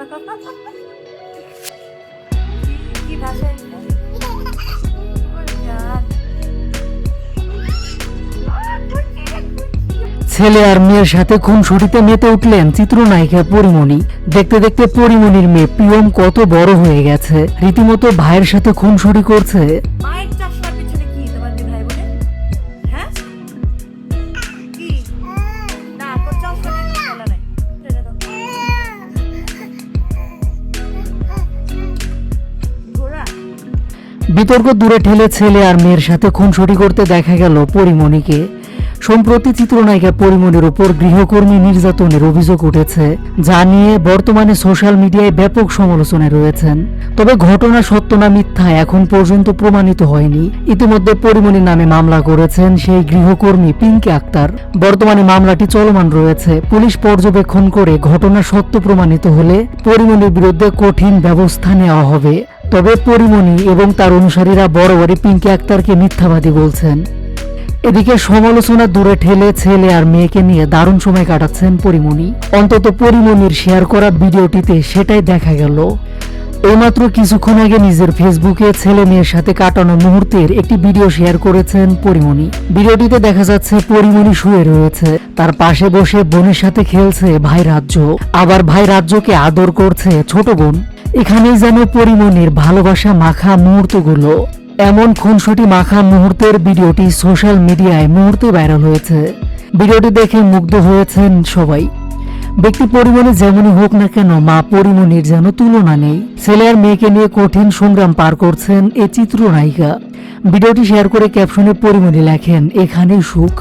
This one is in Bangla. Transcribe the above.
কি- কি ভাষায় ছেলে আর মেয়ের সাথে খুনসুটিতে মেতে উঠলেন চিত্রনায়িকা পরিমণি। দেখতে দেখতে পরিমণির মেয়ে পিয়ম কত বড় হয়ে গেছে। রীতিমতো ভাইয়ের সাথে খুনসুটি করছে। বিতর্ক দূরে ঠেলে ছেলে আর মেয়ের সাথে খুনসুটি করতে দেখা গেল পরিমণিকে। সম্প্রতি চিত্রনায়িকা পরিমণির উপর গৃহকর্মী নির্যাতনের অভিযোগ উঠেছে, যা নিয়ে বর্তমানে সোশ্যাল মিডিয়ায় ব্যাপক সমালোচনায় রয়েছেন। তবে ঘটনা সত্য না মিথ্যা এখন পর্যন্ত প্রমাণিত হয়নি। ইতিমধ্যে পরিমণির নামে মামলা করেছেন সেই গৃহকর্মী পিঙ্কি আক্তার। বর্তমানে মামলাটি চলমান রয়েছে। পুলিশ পর্যবেক্ষণ করে ঘটনা সত্য প্রমাণিত হলে পরিমণির বিরুদ্ধে কঠিন ব্যবস্থা নেওয়া হবে। তবে পরিমণি এবং তার অনুসারীরা বরাবরই পিঙ্কি আক্তারকে মিথ্যাবাদী বলছেন। এদিকে সমালোচনা দূরে ঠেলে ছেলে আর মেয়েকে নিয়ে দারুণ সময় কাটাচ্ছেন পরিমণি। অন্তত পরিমণির শেয়ার করা ভিডিওটিতে সেটাই দেখা গেল। এইমাত্র কিছুক্ষণ আগে নিজের ফেসবুকে ছেলে মেয়ের সাথে কাটানো মুহূর্তের একটি ভিডিও শেয়ার করেছেন পরিমণি। ভিডিওটিতে দেখা যাচ্ছে পরিমণি শুয়ে রয়েছে। তার পাশে বসে বোনের সাথে খেলছে ভাই রাজ্য। আবার ভাই রাজ্যকে আদর করছে ছোট বোন। এখানেই যেন পরিমণির ভালোবাসা মাখা মুহূর্তগুলো। এমন খুনসুটি মাখা মুহূর্তের ভিডিওটি সোশ্যাল মিডিয়ায় মুহূর্তে ভাইরাল হয়েছে। ভিডিওটি দেখে মুগ্ধ হয়েছেন সবাই। ব্যক্তি পরিমণি যেমনই হোক না কেন, মা পরিমণির যেন তুলনা নেই। ছেলে আর মেয়েকে নিয়ে কঠিন সংগ্রাম পার করছেন এ চিত্রনায়িকা। ভিডিওটি শেয়ার করে ক্যাপশনে পরিমণি লেখেন, এখানেই সুখ।